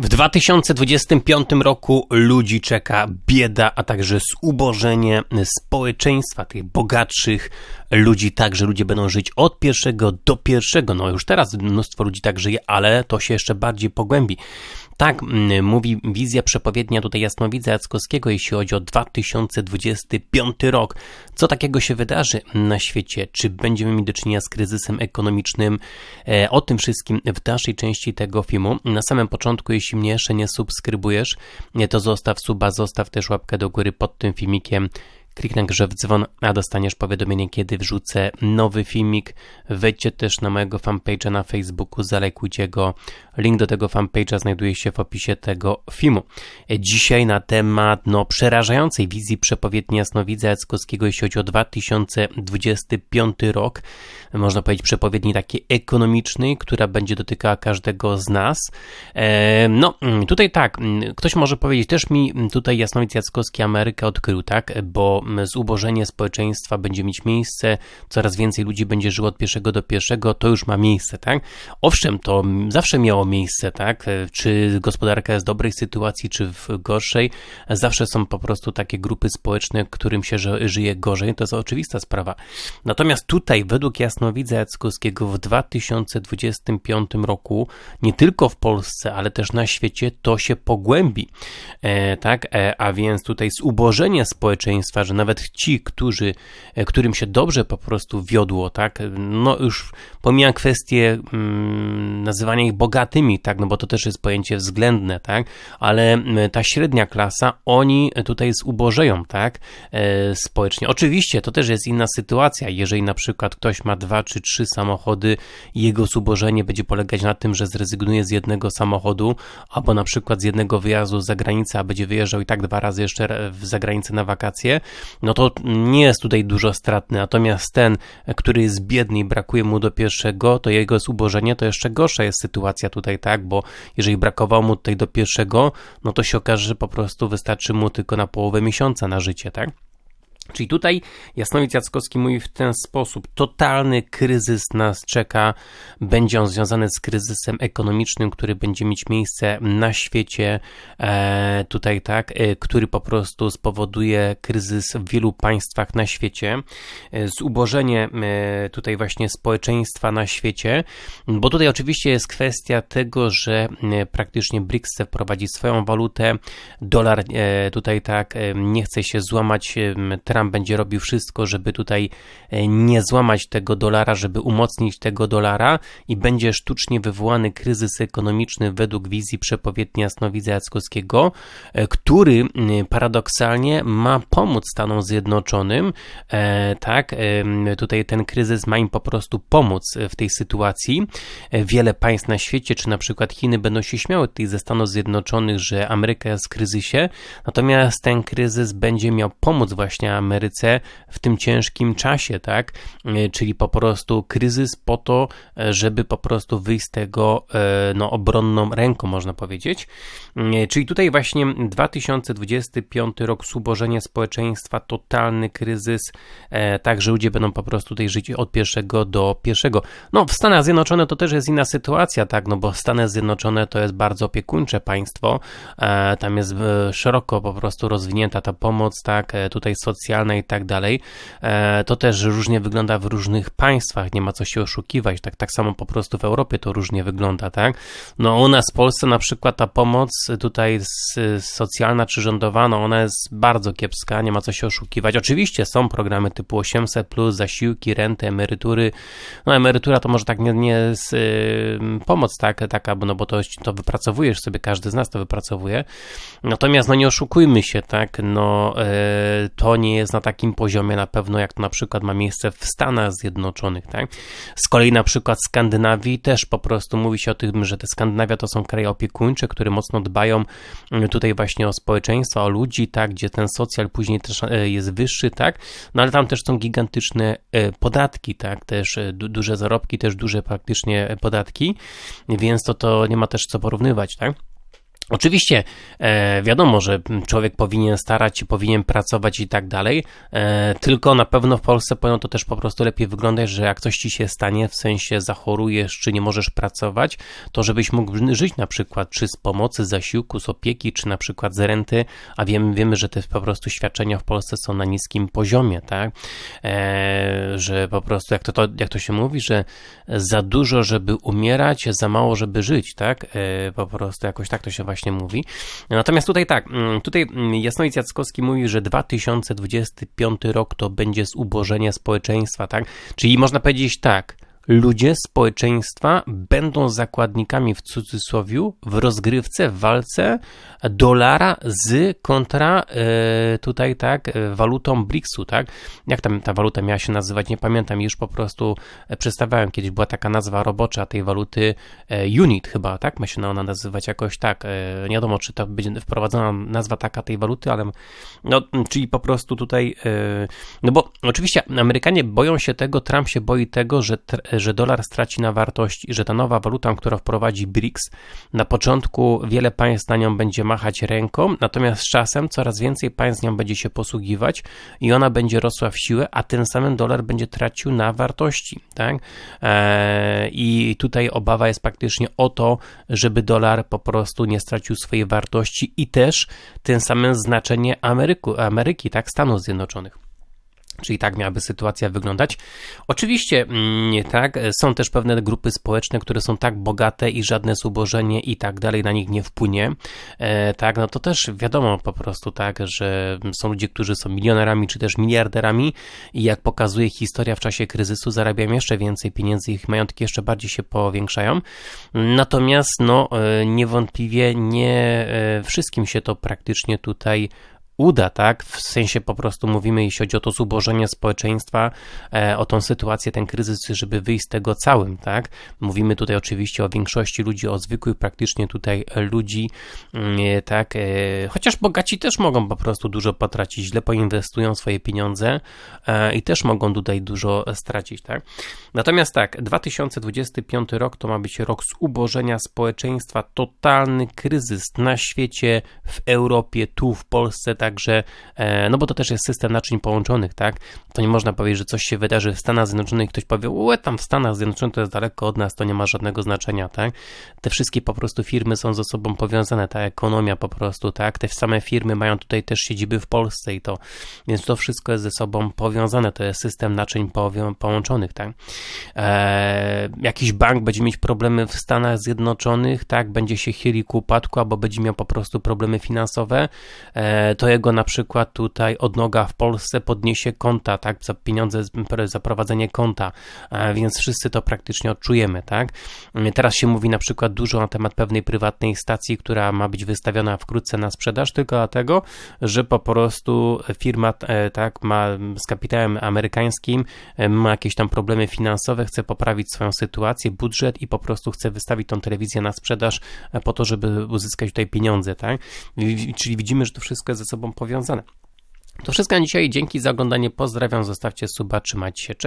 W 2025 roku ludzi czeka bieda, a także zubożenie społeczeństwa, tych bogatszych ludzi. Także ludzie będą żyć od pierwszego do pierwszego. No już teraz mnóstwo ludzi tak żyje, ale to się jeszcze bardziej pogłębi. Tak mm, mówi wizja przepowiednia tutaj jasnowidza Jackowskiego, jeśli chodzi o 2025 rok. Co takiego się wydarzy na świecie? Czy będziemy mieli do czynienia z kryzysem ekonomicznym? E, o tym wszystkim w dalszej części tego filmu. Na samym początku, jeśli mnie jeszcze nie subskrybujesz, to zostaw suba, zostaw też łapkę do góry pod tym filmikiem. Kliknij grze w dzwon, a dostaniesz powiadomienie, kiedy wrzucę nowy filmik. Wejdźcie też na mojego fanpage'a na Facebooku, zalajkujcie go. Link do tego fanpage'a znajduje się w opisie tego filmu. Dzisiaj na temat no, przerażającej wizji przepowiedni jasnowidza Jackowskiego, jeśli chodzi o 2025 rok. Można powiedzieć przepowiedni takiej ekonomicznej, która będzie dotykała każdego z nas. E, no, tutaj tak, ktoś może powiedzieć, też mi tutaj jasnowidz Jackowski Amerykę odkrył, tak, bo zubożenie społeczeństwa będzie mieć miejsce, coraz więcej ludzi będzie żyło od pierwszego do pierwszego, to już ma miejsce, tak? Owszem, to zawsze miało miejsce, tak? Czy gospodarka jest w dobrej sytuacji, czy w gorszej, zawsze są po prostu takie grupy społeczne, którym się żyje gorzej, to jest oczywista sprawa. Natomiast tutaj, według jasnowidza Jackowskiego w 2025 roku, nie tylko w Polsce, ale też na świecie, to się pogłębi, e, tak? E, a więc tutaj zubożenie społeczeństwa, że nawet ci, którzy, e, którym się dobrze po prostu wiodło, tak, no już pomijam kwestię mm, nazywania ich bogatymi, tak, no bo to też jest pojęcie względne, tak, ale ta średnia klasa, oni tutaj zubożeją, tak, e, społecznie. Oczywiście to też jest inna sytuacja, jeżeli na przykład ktoś ma dwa czy trzy samochody jego zubożenie będzie polegać na tym, że zrezygnuje z jednego samochodu, albo na przykład z jednego wyjazdu za granicę, a będzie wyjeżdżał i tak dwa razy jeszcze w zagranicę na wakacje, no to nie jest tutaj dużo stratny. Natomiast ten, który jest biedny i brakuje mu do pierwszego, to jego zubożenie to jeszcze gorsza jest sytuacja tutaj, tak? Bo jeżeli brakowało mu tutaj do pierwszego, no to się okaże, że po prostu wystarczy mu tylko na połowę miesiąca na życie, tak? Czyli tutaj Jasnowic Jackowski mówi w ten sposób: totalny kryzys nas czeka, będzie on związany z kryzysem ekonomicznym, który będzie mieć miejsce na świecie, e, tutaj tak, e, który po prostu spowoduje kryzys w wielu państwach na świecie, e, zubożenie tutaj właśnie społeczeństwa na świecie, bo tutaj oczywiście jest kwestia tego, że praktycznie BRICS chce wprowadzić swoją walutę, dolar tutaj tak nie chce się złamać Będzie robił wszystko, żeby tutaj e, nie złamać tego dolara, żeby umocnić tego dolara i będzie sztucznie wywołany kryzys ekonomiczny według wizji przepowiedni Jasnowidza Jackowskiego, e, który paradoksalnie ma pomóc Stanom Zjednoczonym, e, tak, tutaj ten kryzys ma im po prostu pomóc w tej sytuacji. Wiele państw na świecie, czy na przykład Chiny będą się śmiały tutaj ze Stanów Zjednoczonych, że Ameryka jest w kryzysie, natomiast ten kryzys będzie miał pomóc właśnie Ameryce w tym ciężkim czasie, tak? E, czyli po prostu kryzys po to, e, żeby po prostu wyjść z tego e, no, obronną ręką, można powiedzieć. Czyli tutaj właśnie 2025 rok, zubożenie społeczeństwa, totalny kryzys, tak, że ludzie będą po prostu tutaj żyć od pierwszego do pierwszego. No, w Stanach Zjednoczonych to też jest inna sytuacja, tak, no bo Stany Zjednoczone to jest bardzo opiekuńcze państwo, tam jest szeroko po prostu rozwinięta ta pomoc, tak, tutaj socjalna i tak dalej, e, to też różnie wygląda w różnych państwach, nie ma co się oszukiwać, tak, tak samo po prostu w Europie to różnie wygląda, tak? No u nas w Polsce na przykład ta pomoc tutaj socjalna czy rządowa, no ona jest bardzo kiepska, nie ma co się oszukiwać. Oczywiście są programy typu 800, zasiłki, renty, emerytury. No emerytura to może tak nie, nie jest y, pomoc tak, taka, no bo to, to wypracowujesz sobie, każdy z nas to wypracowuje. Natomiast no nie oszukujmy się, tak, no y, to nie jest na takim poziomie na pewno, jak to na przykład ma miejsce w Stanach Zjednoczonych, tak? Z kolei na przykład Skandynawii też po prostu mówi się o tym, że te Skandynawia to są kraje opiekuńcze, które mocno dbają mm, tutaj właśnie o społeczeństwo, o ludzi, tak? Gdzie ten socjal później też e, jest wyższy, tak? No ale tam też są gigantyczne e, podatki, tak? Też e, duże zarobki, też duże praktycznie podatki, więc to to nie ma też co porównywać, tak? Oczywiście e, wiadomo, że człowiek powinien starać się, powinien pracować i tak dalej, e, tylko na pewno w Polsce powinno to też po prostu lepiej wyglądać, że jak coś ci się stanie, w sensie zachorujesz, czy nie możesz pracować, to żebyś mógł żyć na przykład czy z pomocy, zasiłku, z opieki, czy na przykład z renty, a wiemy, wiemy że te po prostu świadczenia w Polsce są na niskim poziomie, tak, e, że po prostu jak to, to, jak to się mówi, że za dużo, żeby umierać, za mało, żeby żyć, tak, e, po prostu jakoś tak to się właśnie właśnie mówi. Natomiast tutaj tak, mm, tutaj mm, Jasnowic Jackowski mówi, że 2025 rok to będzie zubożenie społeczeństwa, tak? Czyli można powiedzieć tak, ludzie społeczeństwa będą zakładnikami w cudzysłowie w rozgrywce, w walce dolara z kontra e, tutaj tak e, walutą BRICS-u, tak? Jak tam ta waluta miała się nazywać, nie pamiętam, już po prostu e, przedstawiałem, kiedyś była taka nazwa robocza tej waluty UNIT chyba, tak? Ma się ona nazywać jakoś tak, nie wiadomo czy to będzie wprowadzona nazwa taka tej waluty, ale no, czyli po prostu tutaj, no bo oczywiście Amerykanie boją się tego, Trump się boi tego, że że dolar straci na wartości, że ta nowa waluta, która wprowadzi BRICS, na początku wiele państw na nią będzie machać ręką, natomiast z czasem coraz więcej państw nią będzie się posługiwać i ona będzie rosła w siłę, a tym samym dolar będzie tracił na wartości. Tak? Eee, I tutaj obawa jest praktycznie o to, żeby dolar po prostu nie stracił swojej wartości i też tym samym znaczenie Ameryku, Ameryki, tak, Stanów Zjednoczonych. Czyli tak miałaby sytuacja wyglądać. Oczywiście mm, nie tak, są też pewne grupy społeczne, które są tak bogate i żadne zubożenie i tak dalej na nich nie wpłynie. E, tak, no to też wiadomo po prostu tak, że są ludzie, którzy są milionerami czy też miliarderami i jak pokazuje historia w czasie kryzysu zarabiają jeszcze więcej pieniędzy, ich majątki jeszcze bardziej się powiększają. Natomiast no e, niewątpliwie nie e, wszystkim się to praktycznie tutaj uda, tak? W sensie po prostu mówimy, jeśli chodzi o to zubożenie społeczeństwa, e, o tą sytuację, ten kryzys, żeby wyjść z tego całym, tak? Mówimy tutaj oczywiście o większości ludzi, o zwykłych praktycznie tutaj ludzi, mm, e, tak? E, chociaż bogaci też mogą po prostu dużo potracić, źle poinwestują swoje pieniądze i też mogą tutaj dużo stracić, tak? Natomiast tak, 2025 rok to ma być rok zubożenia społeczeństwa, totalny kryzys na świecie, w Europie, tu w Polsce, tak? Także, e, no bo to też jest system naczyń połączonych, tak? To nie można powiedzieć, że coś się wydarzy w Stanach Zjednoczonych i ktoś powie, łe, tam w Stanach Zjednoczonych to jest daleko od nas, to nie ma żadnego znaczenia, tak? Te wszystkie po prostu firmy są ze sobą powiązane, ta ekonomia po prostu, tak? Te same firmy mają tutaj też siedziby w Polsce i to, więc to wszystko jest ze sobą powiązane, to jest system naczyń połączonych, tak? Eee, jakiś bank będzie mieć problemy w Stanach Zjednoczonych, tak? Będzie się chylił ku upadku, albo będzie miał po prostu problemy finansowe, eee, to jego na przykład tutaj odnoga w Polsce podniesie konta, tak, za pieniądze, za prowadzenie konta, e, więc wszyscy to praktycznie odczujemy, tak. Teraz się mówi na przykład dużo na temat pewnej prywatnej stacji, która ma być wystawiona wkrótce na sprzedaż, tylko dlatego, że po prostu firma, e, tak, ma z kapitałem amerykańskim, e, ma jakieś tam problemy finansowe, chce poprawić swoją sytuację, budżet i po prostu chce wystawić tą telewizję na sprzedaż po to, żeby uzyskać tutaj pieniądze, tak. Czyli widzimy, że to wszystko ze powiązane. To wszystko na dzisiaj. Dzięki za oglądanie. Pozdrawiam. Zostawcie suba. Trzymajcie się. Cześć.